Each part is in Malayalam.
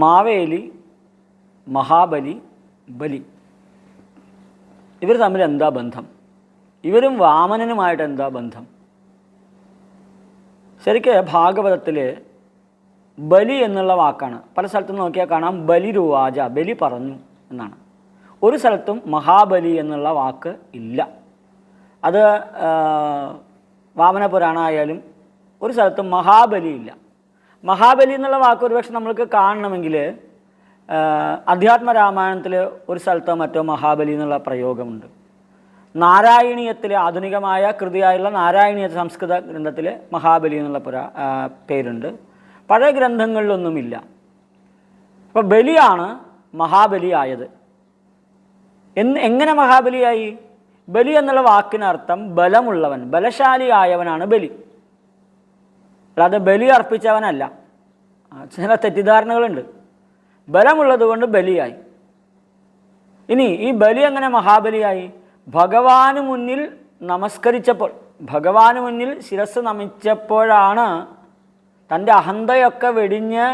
മാവേലി മഹാബലി ബലി. ഇവർ തമ്മിൽ എന്താ ബന്ധം? ഇവരും വാമനനുമായിട്ട് എന്താ ബന്ധം? ശരിക്ക് ഭാഗവതത്തിൽ ബലി എന്നുള്ള വാക്കാണ്. പല സ്ഥലത്തും നോക്കിയാൽ കാണാം ബലി രുവാജ ബലി പറഞ്ഞു എന്നാണ്. ഒരു സ്ഥലത്തും മഹാബലി എന്നുള്ള വാക്ക് ഇല്ല. അത് ആ, വാമന പുരാണമായാലും ഒരു സ്ഥലത്തും മഹാബലി ഇല്ല. മഹാബലി എന്നുള്ള വാക്ക് ഒരുപക്ഷെ നമ്മൾക്ക് കാണണമെങ്കിൽ അധ്യാത്മ രാമായണത്തിൽ ഒരു സ്ഥലത്തോ മറ്റോ മഹാബലി എന്നുള്ള പ്രയോഗമുണ്ട്. നാരായണീയത്തിലെ ആധുനികമായ കൃതിയായുള്ള നാരായണീയ സംസ്കൃത ഗ്രന്ഥത്തിൽ മഹാബലി എന്നുള്ള പുരാ പേരുണ്ട്. പഴയ ഗ്രന്ഥങ്ങളിലൊന്നുമില്ല. അപ്പോൾ ബലിയാണ് മഹാബലി ആയത് എന്ന് എങ്ങനെ മഹാബലിയായി? ബലി എന്നുള്ള വാക്കിനർത്ഥം ബലമുള്ളവൻ ബലശാലിയായവനാണ് ബലി. അല്ലാതെ ബലി അർപ്പിച്ചവനല്ല. ചില തെറ്റിദ്ധാരണകളുണ്ട്. ബലമുള്ളത് കൊണ്ട് ബലിയായി. ഇനി ഈ ബലി എങ്ങനെ മഹാബലിയായി? ഭഗവാന് മുന്നിൽ നമസ്കരിച്ചപ്പോൾ ഭഗവാന് മുന്നിൽ ശിരസ് നമിച്ചപ്പോഴാണ് തന്റെ അഹന്തയൊക്കെ വെടിഞ്ഞ്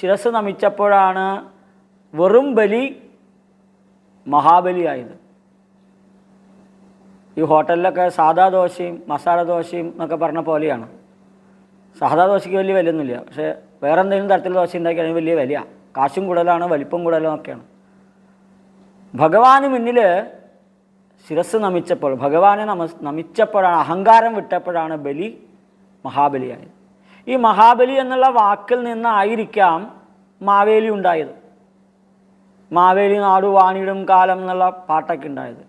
ശിരസ് നമിച്ചപ്പോഴാണ് വെറും ബലി മഹാബലിയായത്. ഈ ഹോട്ടലിലൊക്കെ സാധാ ദോശയും മസാല ദോശയും എന്നൊക്കെ പറഞ്ഞ പോലെയാണ്. സാധാ ദോശയ്ക്ക് വലിയ വിലയൊന്നുമില്ല. പക്ഷേ വേറെ എന്തെങ്കിലും തരത്തിലുള്ള ദോശ ഉണ്ടാക്കിയാണെങ്കിൽ വലിയ വിലയാണ് കാശും കൂടുതലാണ് വലിപ്പം കൂടുതലും ഒക്കെയാണ്. ഭഗവാന് മുന്നിൽ ശിരസ് നമിച്ചപ്പോൾ ഭഗവാനെ നമ നമിച്ചപ്പോഴാണ് അഹങ്കാരം വിട്ടപ്പോഴാണ് ബലി മഹാബലിയായത്. ഈ മഹാബലി എന്നുള്ള വാക്കിൽ നിന്നായിരിക്കാം മാവേലി ഉണ്ടായത്. മാവേലി നാടു വാണിയിടും കാലം എന്നുള്ള പാട്ടൊക്കെ ഉണ്ടായത്.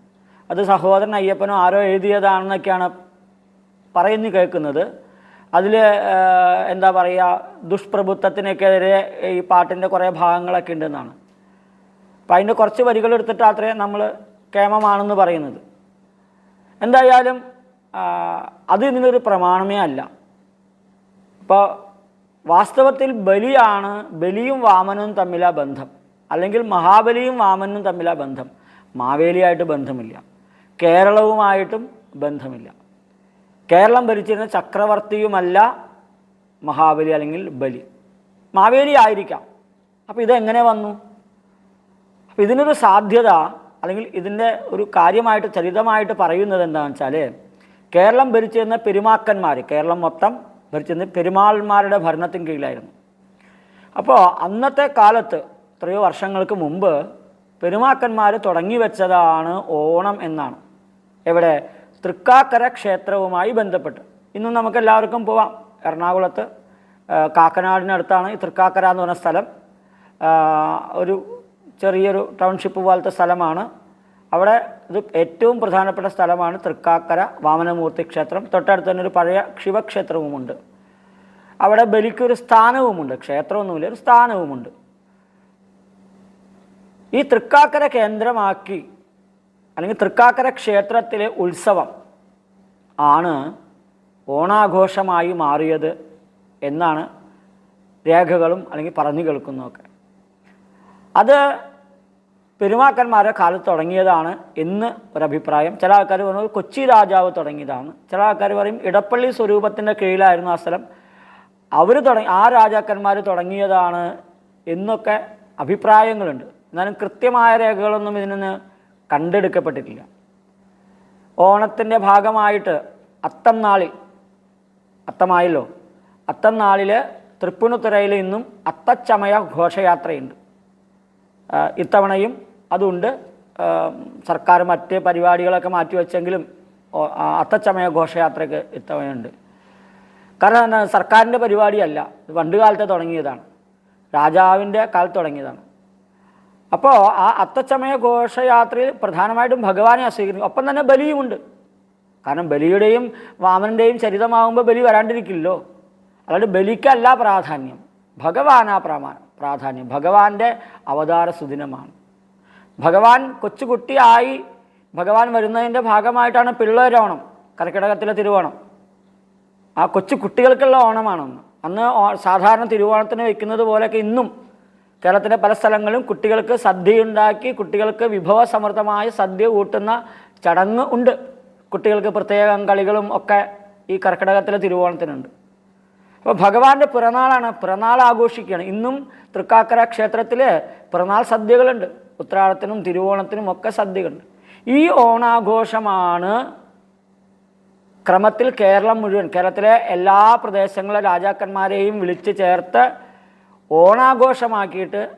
അത് സഹോദരൻ അയ്യപ്പനോ ആരോ എഴുതിയതാണെന്നൊക്കെയാണ് പറയുന്നു കേൾക്കുന്നത് അതിൽ എന്താ പറയുക ദുഷ്പ്രഭുത്വത്തിനൊക്കെതിരെ ഈ പാട്ടിന്റെ കുറേ ഭാഗങ്ങളൊക്കെ ഉണ്ടെന്നാണ്. അപ്പം അതിന്റെ കുറച്ച് വരികൾ എടുത്തിട്ട് അത്രേ നമ്മൾ കേമമാണെന്ന് പറയുന്നത്. എന്തായാലും അത് ഇതിനൊരു പ്രമാണമേ അല്ല. ഇപ്പോൾ വാസ്തവത്തിൽ ബലിയാണ് ബലിയും വാമനും തമ്മിലാ ബന്ധം. അല്ലെങ്കിൽ മഹാബലിയും വാമനും തമ്മിലാ ബന്ധം. മാവേലിയായിട്ട് ബന്ധമില്ല. കേരളവുമായിട്ടും ബന്ധമില്ല. കേരളം ഭരിച്ചിരുന്ന ചക്രവർത്തിയുമല്ല മഹാബലി അല്ലെങ്കിൽ ബലി. മാവേലി ആയിരിക്കാം. അപ്പോൾ ഇതെങ്ങനെ വന്നു? അപ്പോൾ ഇതിനൊരു സാധ്യത അല്ലെങ്കിൽ ഇതിന്റെ ഒരു കാര്യമായിട്ട് ചരിതമായിട്ട് പറയുന്നത് എന്താണെന്ന് വെച്ചാൽ കേരളം ഭരിച്ചിരുന്ന പെരുമാക്കന്മാർ കേരളം മൊത്തം ഭരിച്ചിരുന്ന പെരുമാൾമാരുടെ ഭരണത്തിന് കീഴിലായിരുന്നു. അപ്പോൾ അന്നത്തെ കാലത്ത് എത്രയോ വർഷങ്ങൾക്ക് മുമ്പ് പെരുമാക്കന്മാർ തുടങ്ങി വെച്ചതാണ് ഓണം എന്നാണ്. എവിടെ? തൃക്കാക്കര ക്ഷേത്രവുമായി ബന്ധപ്പെട്ട്. ഇന്നും നമുക്ക് എല്ലാവർക്കും പോവാം. എറണാകുളത്ത് കാക്കനാടിനടുത്താണ് ഈ തൃക്കാക്കര എന്ന് പറഞ്ഞ സ്ഥലം. ഒരു ചെറിയൊരു ടൗൺഷിപ്പ് പോലത്തെ സ്ഥലമാണ്. അവിടെ ഇത് ഏറ്റവും പ്രധാനപ്പെട്ട സ്ഥലമാണ് തൃക്കാക്കര വാമനമൂർത്തി ക്ഷേത്രം. തൊട്ടടുത്ത് തന്നെ ഒരു പഴയ ശിവക്ഷേത്രവുമുണ്ട്. അവിടെ ബലിക്കൊരു സ്ഥാനവുമുണ്ട്. ക്ഷേത്രമൊന്നുമില്ല ഒരു സ്ഥാനവുമുണ്ട്. ഈ തൃക്കാക്കര കേന്ദ്രമാക്കി അല്ലെങ്കിൽ തൃക്കാക്കര ക്ഷേത്രത്തിലെ ഉത്സവം ആണ് ഓണാഘോഷമായി മാറിയത് എന്നാണ് രേഖകളും അല്ലെങ്കിൽ പറഞ്ഞു കേൾക്കുന്നതൊക്കെ. അത് പെരുമാക്കന്മാരുടെ കാലത്ത് തുടങ്ങിയതാണ് എന്ന് ഒരഭിപ്രായം. ചില ആൾക്കാർ പറയുന്നത് കൊച്ചി രാജാവ് തുടങ്ങിയതാണ്. ചില ആൾക്കാർ പറയും ഇടപ്പള്ളി സ്വരൂപത്തിന്റെ കീഴിലായിരുന്നു ആ സ്ഥലം. അവർ തുടങ്ങി ആ രാജാക്കന്മാർ തുടങ്ങിയതാണ് എന്നൊക്കെ അഭിപ്രായങ്ങളുണ്ട്. എന്നാലും കൃത്യമായ രേഖകളൊന്നും ഇതിൽ നിന്ന് കണ്ടെടുക്കപ്പെട്ടിട്ടില്ല. ഓണത്തിന്റെ ഭാഗമായിട്ട് അത്തം നാളിൽ അത്തമായല്ലോ അത്തം നാളിൽ തൃപ്പൂണിത്തുറയിൽ ഇന്നും അത്തച്ചമയ ഘോഷയാത്രയുണ്ട്. ഇത്തവണയും അതുണ്ട്. സർക്കാർ മറ്റ് പരിപാടികളൊക്കെ മാറ്റിവെച്ചെങ്കിലും അത്തച്ചമയ ഘോഷയാത്രയ്ക്ക് ഇത്തവണയുണ്ട്. കാരണം സർക്കാരിന്റെ പരിപാടിയല്ല പണ്ട് കാലത്തെ തുടങ്ങിയതാണ്. രാജാവിന്റെ കാലത്ത് തുടങ്ങിയതാണ്. അപ്പോൾ ആ അത്തച്ചമയ ഘോഷയാത്രയിൽ പ്രധാനമായിട്ടും ഭഗവാനെ ആശ്രയിക്കുന്നു. ഒപ്പം തന്നെ ബലിയുമുണ്ട്. കാരണം ബലിയുടെയും വാമനന്റെയും ചരിതമാകുമ്പോൾ ബലി വരാണ്ടിരിക്കില്ലല്ലോ. അതുകൊണ്ട് ബലിക്കല്ല പ്രാധാന്യം. ഭഗവാനാ പ്രമാ പ്രാധാന്യം. ഭഗവാന്റെ അവതാര സുദിനമാണ്. ഭഗവാൻ കൊച്ചുകുട്ടിയായി ഭഗവാൻ വരുന്നതിന്റെ ഭാഗമായിട്ടാണ് പിള്ളേരോണം കർക്കിടകത്തിലെ തിരുവോണം. ആ കൊച്ചു കുട്ടികൾക്കുള്ള ഓണമാണെന്ന്. അന്ന് സാധാരണ തിരുവോണത്തിന് വയ്ക്കുന്നത് പോലെയൊക്കെ ഇന്നും കേരളത്തിലെ പല സ്ഥലങ്ങളിലും കുട്ടികൾക്ക് സദ്യയുണ്ടാക്കി കുട്ടികൾക്ക് വിഭവസമൃദ്ധമായ സദ്യ കൂട്ടുന്ന ചടങ്ങ് ഉണ്ട്. കുട്ടികൾക്ക് പ്രത്യേകം കളികളും ഒക്കെ ഈ കർക്കിടകത്തിലെ തിരുവോണത്തിനുണ്ട്. അപ്പോൾ ഭഗവാന്റെ പിറന്നാളാണ് പിറന്നാൾ ആഘോഷിക്കുകയാണ്. ഇന്നും തൃക്കാക്കര ക്ഷേത്രത്തിൽ പിറന്നാൾ സദ്യകളുണ്ട്. ഉത്രാടത്തിനും തിരുവോണത്തിനും ഒക്കെ സദ്യകളുണ്ട്. ഈ ഓണാഘോഷമാണ് ക്രമത്തിൽ കേരളം മുഴുവൻ കേരളത്തിലെ എല്ലാ പ്രദേശങ്ങളിലെ രാജാക്കന്മാരെയും വിളിച്ച് ചേർത്ത് ഓണാഘോഷമാക്കിയിട്ട്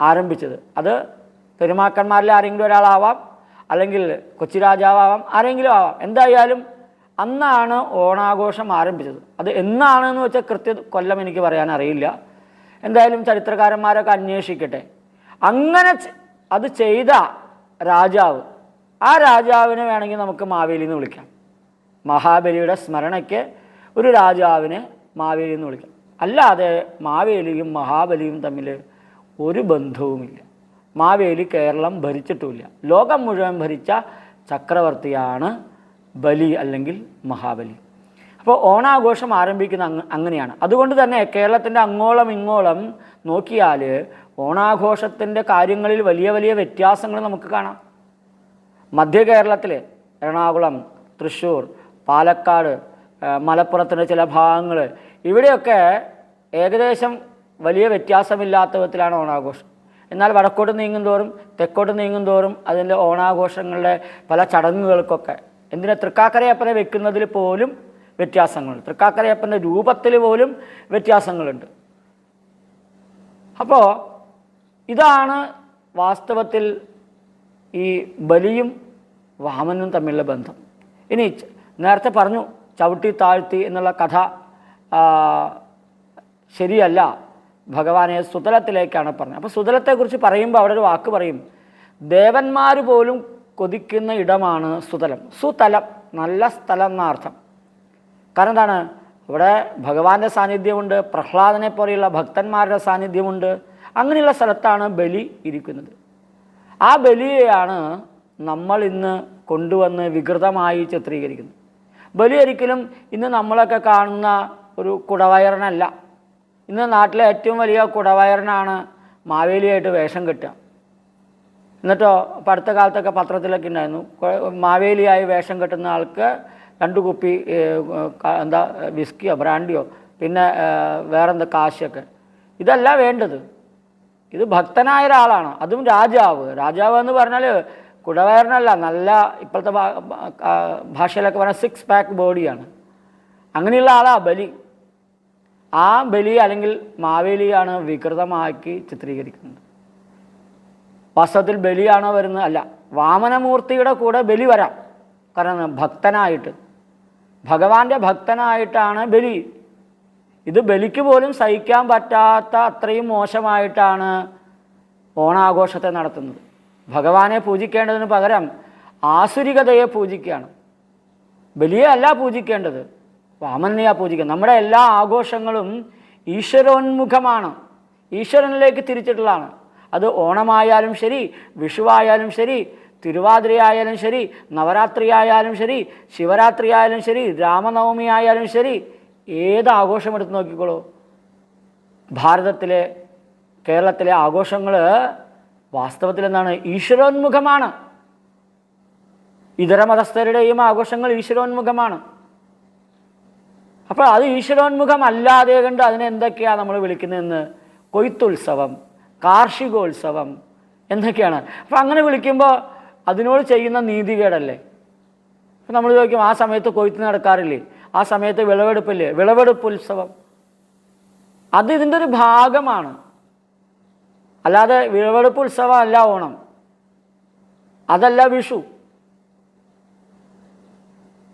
ആരംഭിച്ചത്. അത് പെരുമാക്കന്മാരിൽ ആരെങ്കിലും ഒരാളാവാം അല്ലെങ്കിൽ കൊച്ചി രാജാവാം ആരെങ്കിലും ആവാം. എന്തായാലും അന്നാണ് ഓണാഘോഷം ആരംഭിച്ചത്. അത് എന്നാണെന്ന് വെച്ചാൽ കൃത്യ കൊല്ലം എനിക്ക് പറയാൻ അറിയില്ല. എന്തായാലും ചരിത്രകാരന്മാരൊക്കെ അന്വേഷിക്കട്ടെ. അങ്ങനെ അത് ചെയ്ത രാജാവ് ആ രാജാവിനെ വേണമെങ്കിൽ നമുക്ക് മാവേലി എന്ന് വിളിക്കാം. മഹാബലിയുടെ സ്മരണയ്ക്ക് ഒരു രാജാവിനെ മാവേലി എന്ന് വിളിക്കാം. അല്ലാതെ മാവേലിയും മഹാബലിയും തമ്മിൽ ഒരു ബന്ധവുമില്ല. മാവേലി കേരളം ഭരിച്ചിട്ടുമില്ല. ലോകം മുഴുവൻ ഭരിച്ച ചക്രവർത്തിയാണ് ബലി അല്ലെങ്കിൽ മഹാബലി. അപ്പോൾ ഓണാഘോഷം ആരംഭിക്കുന്ന അങ് അങ്ങനെയാണ്. അതുകൊണ്ട് തന്നെ കേരളത്തിന്റെ അങ്ങോളം ഇങ്ങോളം നോക്കിയാൽ ഓണാഘോഷത്തിന്റെ കാര്യങ്ങളിൽ വലിയ വലിയ വ്യത്യാസങ്ങൾ നമുക്ക് കാണാം. മധ്യ കേരളത്തിലെ എറണാകുളം തൃശ്ശൂർ പാലക്കാട് മലപ്പുറത്തിന്റെ ചില ഭാഗങ്ങൾ ഇവിടെയൊക്കെ ഏകദേശം വലിയ വ്യത്യാസമില്ലാത്ത വിധത്തിലാണ് ഓണാഘോഷം. എന്നാൽ വടക്കോട്ട് നീങ്ങും തോറും തെക്കോട്ട് നീങ്ങും തോറും അതിന്റെ ഓണാഘോഷങ്ങളുടെ പല ചടങ്ങുകൾക്കൊക്കെ എന്തിനാ തൃക്കാക്കരയപ്പനെ വെക്കുന്നതിൽ പോലും വ്യത്യാസങ്ങളുണ്ട്. തൃക്കാക്കരയപ്പന്റെ രൂപത്തിൽ പോലും വ്യത്യാസങ്ങളുണ്ട്. അപ്പോൾ ഇതാണ് വാസ്തവത്തിൽ ഈ ബലിയും വാമനും തമ്മിലുള്ള ബന്ധം. ഇനി നേരത്തെ പറഞ്ഞു ചവിട്ടി താഴ്ത്തി എന്നുള്ള കഥ ശരിയല്ല. ഭഗവാനെ സുതലത്തിലേക്കാണ് പറഞ്ഞത്. അപ്പോൾ സുതലത്തെക്കുറിച്ച് പറയുമ്പോൾ അവിടെ ഒരു വാക്ക് പറയും. ദേവന്മാർ പോലും കൊതിക്കുന്ന ഇടമാണ് സുതലം. സുതലം നല്ല സ്ഥലം എന്നർത്ഥം കാരണം എന്താണ്? ഇവിടെ ഭഗവാന്റെ സാന്നിധ്യമുണ്ട് പ്രഹ്ലാദനെ പോലെയുള്ള ഭക്തന്മാരുടെ സാന്നിധ്യമുണ്ട്. അങ്ങനെയുള്ള സ്ഥലത്താണ് ബലി ഇരിക്കുന്നത്. ആ ബലിയെയാണ് നമ്മൾ ഇന്ന് കൊണ്ടുവന്ന് വികൃതമായി ചിത്രീകരിക്കുന്നത്. ബലി ഒരിക്കലും ഇന്ന് നമ്മളൊക്കെ കാണുന്ന ഒരു കുടവയറിനല്ല. ഇന്ന് നാട്ടിലെ ഏറ്റവും വലിയ കുടവയറിനാണ് മാവേലിയായിട്ട് വേഷം കെട്ടുക. എന്നിട്ടോ ഇപ്പം അടുത്ത കാലത്തൊക്കെ പത്രത്തിലൊക്കെ ഉണ്ടായിരുന്നു. മാവേലിയായി വേഷം കെട്ടുന്ന ആൾക്ക് രണ്ട് കുപ്പി എന്താ വിസ്കിയോ ബ്രാൻഡിയോ പിന്നെ വേറെന്താ കാശൊക്കെ ഇതല്ല വേണ്ടത്. ഇത് ഭക്തനായ ഒരാളാണ്. അതും രാജാവ്. രാജാവ് എന്ന് പറഞ്ഞാൽ കുടവയറിനല്ല നല്ല ഇപ്പോഴത്തെ ഭാഷയിലൊക്കെ പറഞ്ഞാൽ സിക്സ് പാക്ക് ബോഡിയാണ് അങ്ങനെയുള്ള ആളാ ബലി. ആ ബലി അല്ലെങ്കിൽ മാവേലിയാണ് വികൃതമാക്കി ചിത്രീകരിക്കുന്നത്. വാസ്തവത്തിൽ ബലിയാണോ വരുന്നത്? അല്ല. വാമനമൂർത്തിയുടെ കൂടെ ബലി വരാം. കാരണം ഭക്തനായിട്ട്. ഭഗവാന്റെ ഭക്തനായിട്ടാണ് ബലി. ഇത് ബലിക്ക് പോലും സഹിക്കാൻ പറ്റാത്ത അത്രയും മോശമായിട്ടാണ് ഓണാഘോഷത്തെ നടത്തുന്നത്. ഭഗവാനെ പൂജിക്കേണ്ടതിന് പകരം ആസുരികതയെ പൂജിക്കുകയാണ്. ബലിയെ അല്ല പൂജിക്കേണ്ടത്. വാമനെയാ പൂജിക്കുന്നത് നമ്മുടെ എല്ലാ ആഘോഷങ്ങളും ഈശ്വരോന്മുഖമാണ്. ഈശ്വരനിലേക്ക് തിരിച്ചിട്ടുള്ളതാണ്. അത് ഓണമായാലും ശരി വിഷുവായാലും ശരി തിരുവാതിരയായാലും ശരി നവരാത്രി ആയാലും ശരി ശിവരാത്രി ആയാലും ശരി രാമനവമി ആയാലും ശരി ഏത് ആഘോഷം എടുത്ത് നോക്കിക്കോളൂ. ഭാരതത്തിലെ കേരളത്തിലെ ആഘോഷങ്ങൾ വാസ്തവത്തിൽ എന്താണ്? ഈശ്വരോന്മുഖമാണ്. ഇതര മതസ്ഥരുടെയും ആഘോഷങ്ങൾ ഈശ്വരോന്മുഖമാണ്. അപ്പോൾ അത് ഈശ്വരോന്മുഖമല്ലാതെ കണ്ട് അതിനെ എന്തൊക്കെയാണ് നമ്മൾ വിളിക്കുന്നതെന്ന്? കൊയ്ത്തുത്സവം കാർഷികോത്സവം എന്തൊക്കെയാണ് അപ്പോൾ അങ്ങനെ വിളിക്കുമ്പോൾ അതിനോട് ചെയ്യുന്ന നീതികേടല്ലേ? അപ്പം നമ്മൾ ചോദിക്കും ആ സമയത്ത് കൊയ്ത്ത് നടക്കാറില്ലേ? ആ സമയത്ത് വിളവെടുപ്പില്ലേ? വിളവെടുപ്പ് ഉത്സവം അത് ഇതിന്റെ ഒരു ഭാഗമാണ്. അല്ലാതെ വിളവെടുപ്പ് ഉത്സവം അല്ല ഓണം. അതല്ല വിഷു.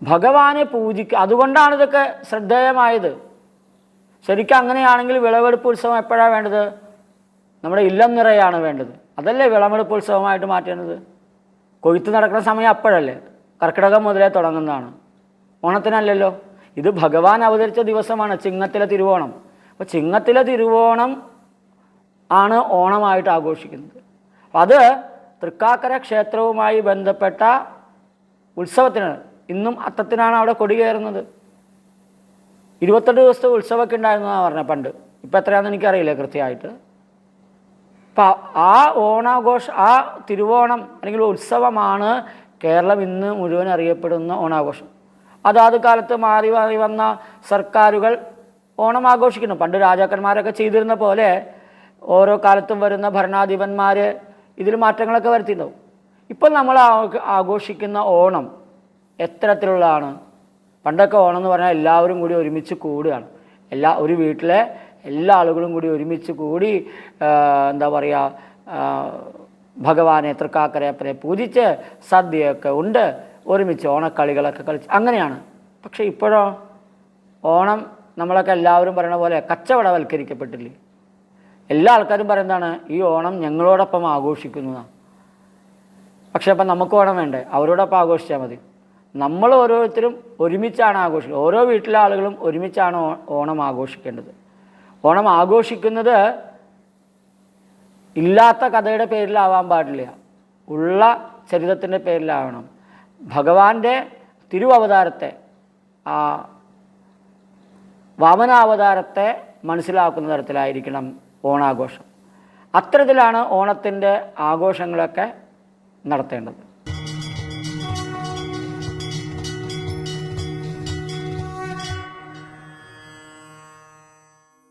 ഭഗവാനെ പൂജിക്കുക അതുകൊണ്ടാണ് ഇതൊക്കെ ശ്രദ്ധേയമായത്. ശരിക്കും അങ്ങനെയാണെങ്കിൽ വിളവെടുപ്പ് ഉത്സവം എപ്പോഴാണ് വേണ്ടത്? നമ്മുടെ ഇല്ലം നിറയാണ് വേണ്ടത്. അതല്ലേ വിളവെടുപ്പ് ഉത്സവമായിട്ട് മാറ്റേണ്ടത്? കൊയ്ത്ത് നടക്കുന്ന സമയം അപ്പോഴല്ലേ? കർക്കിടകം മുതലേ തുടങ്ങുന്നതാണ്. ഓണത്തിനല്ലല്ലോ. ഇത് ഭഗവാൻ അവതരിച്ച ദിവസമാണ് ചിങ്ങത്തിലെ തിരുവോണം. അപ്പോൾ ചിങ്ങത്തിലെ തിരുവോണം ആണ് ഓണമായിട്ട് ആഘോഷിക്കുന്നത്. അത് തൃക്കാക്കര ക്ഷേത്രവുമായി ബന്ധപ്പെട്ട ഉത്സവത്തിനാണ് ഇന്നും അത്തത്തിനാണ് അവിടെ കൊടികയറുന്നത് ഇരുപത്തെട്ട് ദിവസത്തെ ഉത്സവമൊക്കെ ഉണ്ടായിരുന്നതാണ് പറഞ്ഞത് പണ്ട്. ഇപ്പം എത്രയാണെന്ന് എനിക്കറിയില്ല കൃത്യമായിട്ട്. അപ്പം ആ ഓണാഘോഷ ആ തിരുവോണം അല്ലെങ്കിൽ ഉത്സവമാണ് കേരളം ഇന്ന് മുഴുവൻ അറിയപ്പെടുന്ന ഓണാഘോഷം. അതാത് കാലത്ത് മാറി മാറി വന്ന സർക്കാരുകൾ ഓണം ആഘോഷിക്കുന്നു. പണ്ട് രാജാക്കന്മാരൊക്കെ ചെയ്തിരുന്ന പോലെ ഓരോ കാലത്തും വരുന്ന ഭരണാധിപന്മാർ ഇതിൽ മാറ്റങ്ങളൊക്കെ വരുത്തിയിട്ടുണ്ടാവും. ഇപ്പം നമ്മൾ ആഘോഷിക്കുന്ന ഓണം എത്തരത്തിലുള്ളതാണ് പണ്ടൊക്കെ ഓണം എന്ന് പറഞ്ഞാൽ എല്ലാവരും കൂടി ഒരുമിച്ച് കൂടുകയാണ്. എല്ലാ ഒരു വീട്ടിലെ എല്ലാ ആളുകളും കൂടി ഒരുമിച്ച് കൂടി എന്താ പറയുക ഭഗവാനെ തൃക്കാക്കരയപ്പനെ പൂജിച്ച് സദ്യയൊക്കെ ഉണ്ട്. ഒരുമിച്ച് ഓണക്കളികളൊക്കെ കളിച്ച്. അങ്ങനെയാണ്. പക്ഷേ ഇപ്പോഴോ ഓണം നമ്മളൊക്കെ എല്ലാവരും പറയണ പോലെ കച്ചവടവൽക്കരിക്കപ്പെട്ടില്ലേ? എല്ലാ ആൾക്കാരും പറയുന്നതാണ് ഈ ഓണം ഞങ്ങളോടൊപ്പം ആഘോഷിക്കുന്നതാണ്. പക്ഷേ അപ്പം നമുക്ക് ഓണം വേണ്ടേ? അവരോടൊപ്പം ആഘോഷിച്ചാൽ മതി. നമ്മൾ ഓരോരുത്തരും ഒരുമിച്ചാണ് ആഘോഷിക്കുന്നത് ഓരോ വീട്ടിലെ ആളുകളും ഒരുമിച്ചാണ് ഓണം ആഘോഷിക്കേണ്ടത്. ഓണം ആഘോഷിക്കുന്നത് ഇല്ലാത്ത കഥയുടെ പേരിലാവാൻ പാടില്ല. ഉള്ള ചരിത്രത്തിന്റെ പേരിലാവണം. ഭഗവാന്റെ തിരുവവതാരത്തെ ആ വാമനാവതാരത്തെ മനസ്സിലാക്കുന്ന തരത്തിലായിരിക്കണം ഓണാഘോഷം. അത്തരത്തിലാണ് ഓണത്തിന്റെ ആഘോഷങ്ങളൊക്കെ നടത്തേണ്ടത്.